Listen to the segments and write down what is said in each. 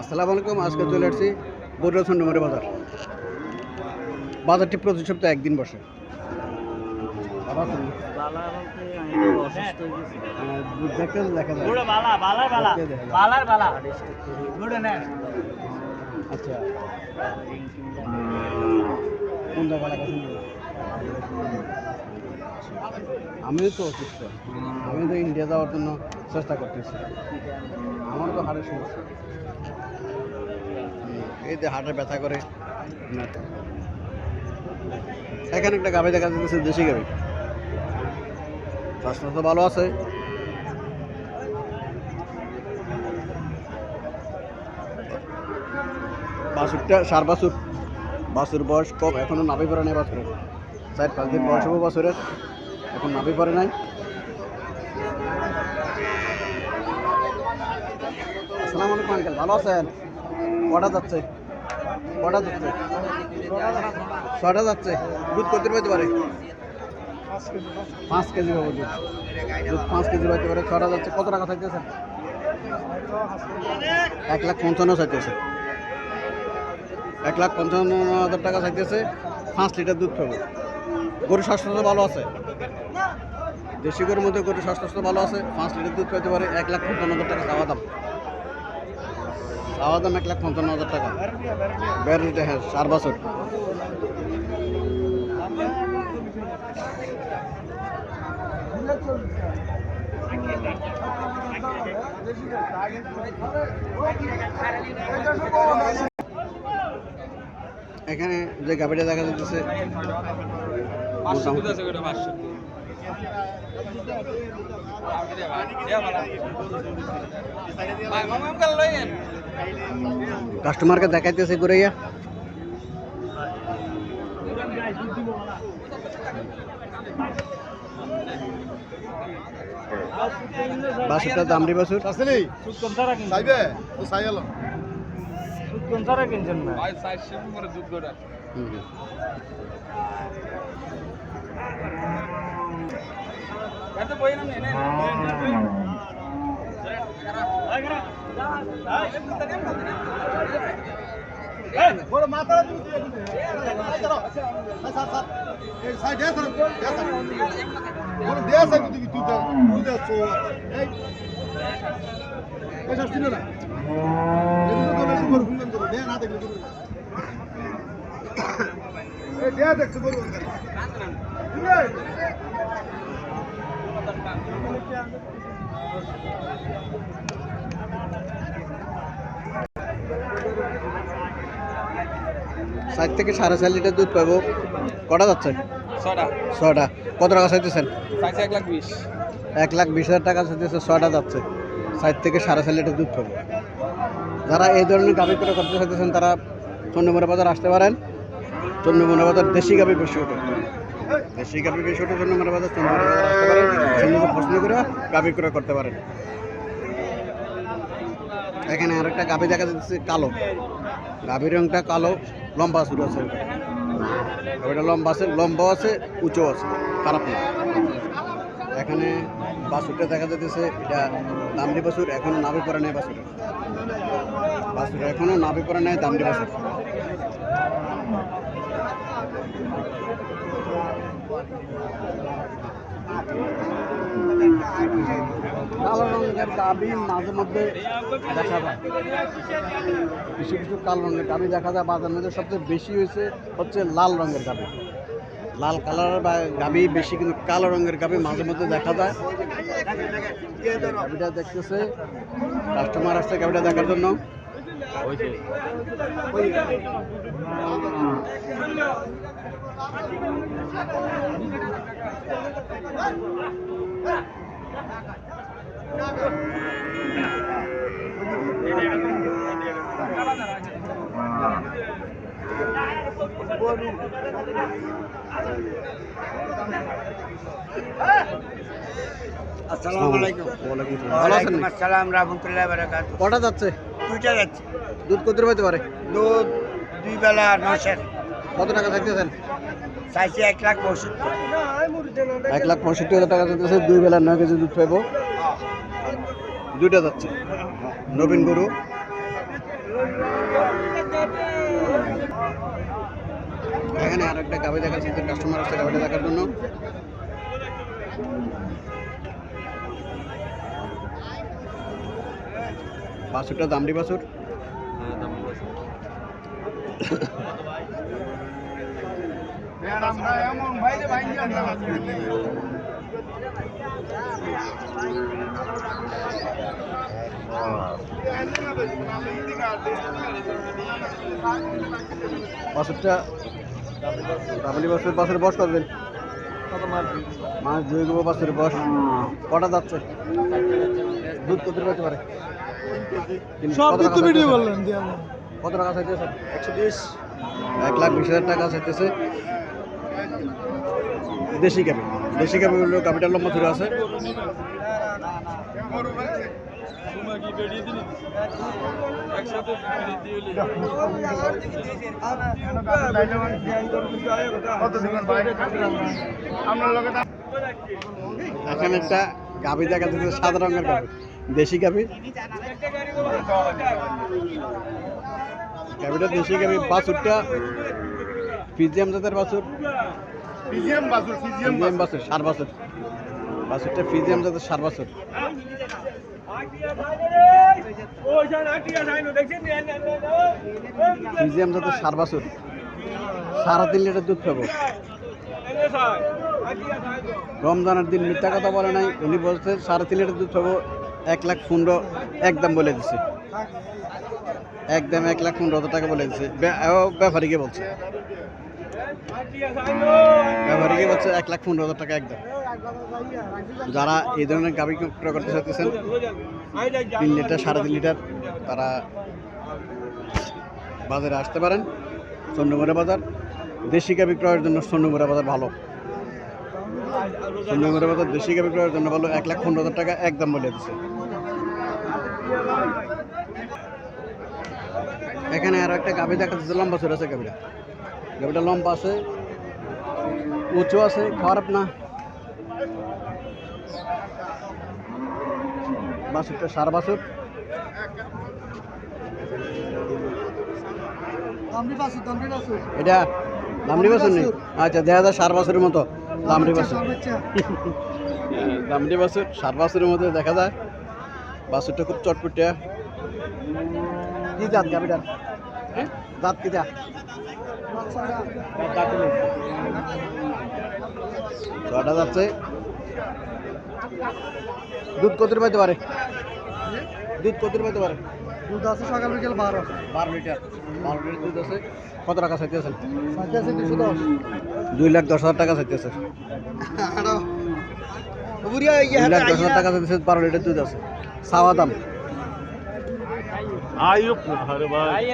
আসসালামু আলাইকুম আজকে চলে আসছি বদরুল নম্বরের বাজার। বাজারটি প্রতি সপ্তাহে একদিন বসে। বালা আমিও তো অসুস্থ। আমি তো ইন্ডিয়া যাওয়ার জন্য চেষ্টা করতেছি। আমার তো হাড়ের সমস্যা। এই যে হাটে ব্যথা করে। এখানে একটা গাভি দেখা যাচ্ছে, দেশি গাভি। স্বাস্থ্য তো ভালো আছে। বাছুরটা সার বাছুর বাছুর বয়স কম, এখনও নাভি পড়ে নেই বাছুরের চার পাঁচ দিন বয়স হব বাছুরের। এখন নাভি পড়ে নাই। আসসালামু আলাইকুম, আঙ্কেল, ভালো আছেন? কটা যাচ্ছে? কটা যাচ্ছে? ছটা যাচ্ছে। দুধ করতে পাইতে পারে? পাঁচ কেজি পাবো দুধ। দুধ পাঁচ কেজি পাইতে পারে, ছটা যাচ্ছে। কত টাকা চাইতেছেন? এক লাখ পঞ্চান্ন চাইতেছে। এক লাখ পঞ্চান্ন হাজার টাকা চাইতেছে, পাঁচ লিটার দুধ পাবো গরুর স্বাস্থ্য ভালো আছে? দেশি গরুর মধ্যে গরুর স্বাস্থ্য ভালো আছে, পাঁচ লিটার দুধ পেতে পারে, এক লাখ পঞ্চান্ন হাজার টাকা চাওয়া দাম। চাওয়া দাম এক লাখ পঞ্চান্ন হাজার টাকা। লিটার হ্যাঁ চার বছর। এখানে যে গাড়িটা দেখা যাচ্ছে কাস্টমারকে দেখাইতেছে ঘুরাইয়া। বাসুরটা দামড়ি বাসুর। আসলি সুদ কোন সারা কিনছেন চাইবে তো চাই গেল সুদ কোন সারা কিনছেন না সাইড দেশ দেশ বড় দেশ আছে তুই তুই তুই দেশ তো এই পয়সা ছিল না না দেখলে এই দেয়া দেখছে বড় ষাট থেকে সাড়ে চার লিটার দুধ পাবো। কটা যাচ্ছে ছটা ছটা কত টাকা চাইতেছেন? এক লাখ বিশ। এক লাখ বিশ হাজার টাকা চাইতেছে ছটা যাচ্ছে। ষাট থেকে সাড়ে চার লিটার দুধ পাবো। যারা এই ধরনের গাভি করে করতে চাইতেছেন তারা চন্দ্রমোড়া বাজার আসতে পারেন। চন্দ্রমোড়া বাজার দেশি গাভি বেশি দেশি গাভি বেশি জন্য চন্দ্রমোড়া বাজার আসতে পারেন করে গাভি করে করতে পারেন। এখানে আরেকটা গাভি দেখা যাচ্ছে কালো। গাভীর রংটা কালো, লম্বা শুরু আছে। ওইটা লম্বা আছে লম্বা আছে উঁচু আছে। খারাপ না। এখানে বাছুরটা দেখা যাচ্ছে এটা দামড়ি বাসুর এখনও নাভি পরে নেই বাছুর বাসুর এখনও নাভি পরে নেই, দামড়ি বাছুর কালো রঙের গাভি মাঝে মধ্যে দেখা যায়। কিছু কিছু কালো রঙের গাভি দেখা যায়। বাজার মধ্যে সবচেয়ে বেশি হয়েছে হচ্ছে লাল রঙের গাভি লাল কালারের বা গাভি বেশি কিন্তু কালো রঙের গাবি মাঝে মধ্যে দেখা যায়। গাভিটা দেখতেছে। কাস্টমার আসছে গাভিটা দেখার জন্য। আসসালামু আলাইকুম। আসসালাম। ভালো আছেন ওয়ালাইকুম আসসালাম রাহমাতুল্লাহি ওয়া বারাকাতুহু। কটা যাচ্ছে? দুইটা যাচ্ছে। দুধ কত পাইতে পারে? দুধ দুই বেলা নশের কত টাকা চাইতেছেন চাইছে এক লাখ পঁয়ষট্টি। এক লাখ পঁয়ষট্টি হাজার টাকা চাইতেছে দুই বেলা নয় কেজি দুধ পাইব। দুইটা যাচ্ছে। নবীন গরু। এখানে আর একটা গাভি দেখাচ্ছি যে কাস্টমার আসছে গাভিটা দেখার জন্য। বাছুরটা দামড়ি বাছুর। আমরা এমন ভাইরে ভাই আমরা বাছুরটা দামড়ি বাছুর বাছুরের বয়স কতদিন মাস দুই গো বাছুরের বয়স কটা যাচ্ছে? দুধ কত পেতে পারে? সব কত টাকা ভিডিও বললেন কত টাকা চাইতেছে একশো বিশ। এক লাখ বিশ হাজার টাকা চাইতেছে। দেশি গাবি দেশি হলো গাবিটার লম্বা ধরে আছে। এখানে একটা গাবি দেখা যাচ্ছে সাদা রঙের গাবি দেশি গাবি গাবিটা দেশি গাবি বাছুরটা ফিজিয়াম জাতের বাছুর? ফিজিয়াম বাসুর ফিজিয়াম বাছুর। সার বাছুর। বাছুরটা ফিজিয়াম জাতের সার বাছুর। ফিজিয়াম জাতের সার বাছুর। সাড়ে তিন লিটার দুধ পাবো রমজানের দিন মিথ্যা কথা বলে নাই। উনি বলছে সাড়ে তিন লিটার দুধ পাবো এক লাখ পনেরো একদম বলে দিছে। একদম এক লাখ পনেরো টাকা বলে দিছে। ব্যাপারীকে বলছে। ব্যাপারীকে বলছে এক লাখ পনেরো হাজার টাকা একদম। যারা এই ধরনের গাভি ক্রয় করতে চাইতেছেন, তিন লিটার, সাড়ে তিন লিটার, তারা বাজারে আসতে পারেন। চন্ডমুড়া বাজার, দেশি গাভি ক্রয়ের জন্য চন্ডমুড়া বাজার ভালো। চন্ডমুড়া বাজার, দেশি গাভি ক্রয়ের জন্য ভালো, এক লাখ পনেরো হাজার টাকা একদম বলে দিচ্ছে এখানে আর একটা গাভি দেখা যাচ্ছে লম্বা চড়ে আছে গাভিটা। গাভিটা লম্বা আছে উঁচু আছে খারাপ না। বাছুরটা সার বাসুর। এটা দামড়ি বাছুর নেই আচ্ছা দেখা যায় সার বাছুরের মতো। দামড়ি বাছুর দামড়ি বাছুর সার বাছুরের মধ্যে দেখা যায়। বাছুরটা খুব চটপটিয়া। কি জাত গাভিটার জাত কি জাত ছটা যাচ্ছে। দুধ কত পাইতে পারে দুধ কত পাইতে পারে দুধ আছে সকাল বিকেল বারো। বারো লিটার। বারো লিটার দুধ আছে। কত টাকা চাইতেছেন আছে দুশো দশ। দুই লাখ দশ হাজার টাকা চাইতেছে দুই লাখ দশ হাজার টাকা চাইতেছে বারো লিটার দুধ আছে। সাওয়া দাম? আয়ুব আরে ভাই।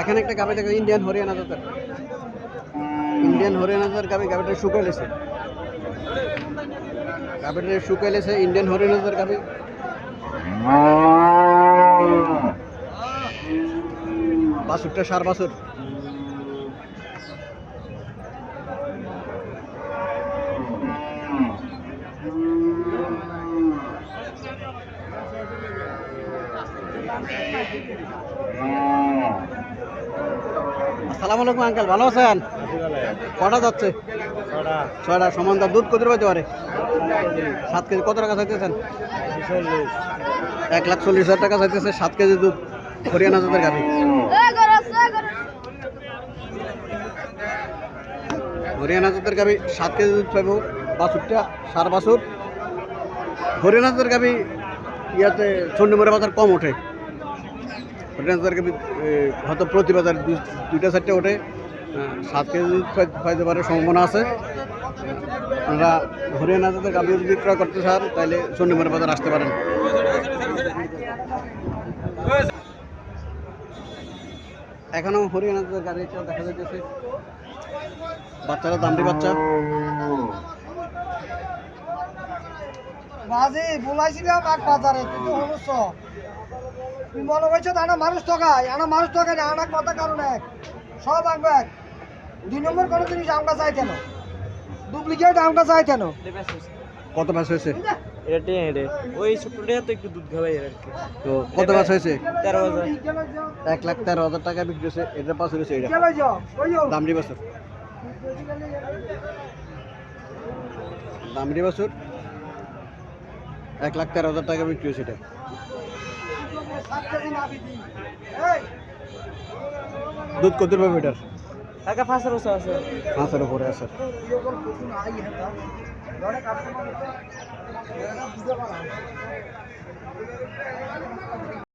এখানে একটা গাবি দেখো ইন্ডিয়ান হরিয়ানা জাতের ইন্ডিয়ান হরিয়ানা জাতের গাবি গাবিটা শুকাইলেছে গাবিটা শুকাইলেছে ইন্ডিয়ান হরিয়ানা জাতের গাবি। বাছুরটা সার বাছুর আসসালামু আলাইকুম আঙ্কেল। ভালো আছেন? কটা যাচ্ছে? ছয়টা। সমান দাম দুধ কত পাইতে পারে? সাত কেজি কত টাকা চাইতেছেন? এক লাখ চল্লিশ হাজার টাকা চাইতেছে সাত কেজি দুধ হরিয়ানা জাতের গাড়ি হরিয়ানা জাতের গাবি সাত কেজি দুধ পাইব বাছুরটা সার বাছুর হরিয়ানা জাতের গাবি ইয়াতে চন্ডীমুড়া বাজার কম ওঠে। হরিয়ানা জাতের গাবি হয়তো প্রতি বাজার দুই- দুইটা, চারটে ওঠে। সাত কেজি দুধ পাইতে পারে সম্ভাবনা আছে। আপনারা হরিয়ানা জাতের গাবি যদি বিক্রয় করতে চান, তাহলে চন্ডীমুড়া বাজার আসতে পারেন। এখনও হরিয়ানা গাড়ি দেখা যাইতেছে। বাচ্চারা দামড়ি বাচ্চা। মাঝে বলাইছিলাম এক বাজারে কিন্তু সমস্যা তুই মনে করছ আনা মানুষ ঠকায় আনা মানুষ ঠকায় না আনা কথা কারণ এক। সব আঙ্গ এক। দুই নম্বর কোনো জিনিস আমরা চাই কেন ডুপ্লিকেট আমরা চাই কেন কত মাস হয়েছে? এটা টেনে ওই ছোটটা তো একটু দুধ খাওয়াই আর কি। তো কত মাস হয়েছে? তেরো হাজার। এক লাখ তেরো হাজার টাকা বিক্রি হয়েছে এটা পাঁচ হয়েছে এটা দামড়ি বছর দামড়ি বছর এক লাখ তেরো হাজার টাকা বিক্রি হয়েছে এটা। দুধ কত পাবে এটার টাকা পাঁচশো বছর আছে। পাঁচের উপরে আছে। যখন প্রথম আই হেতা ধরে কাস্টমার